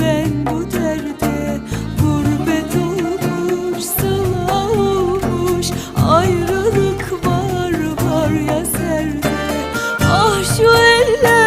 ben bu derde Gurbet olmuş. Sana Ayrılık var var ya serde. Ah şu eller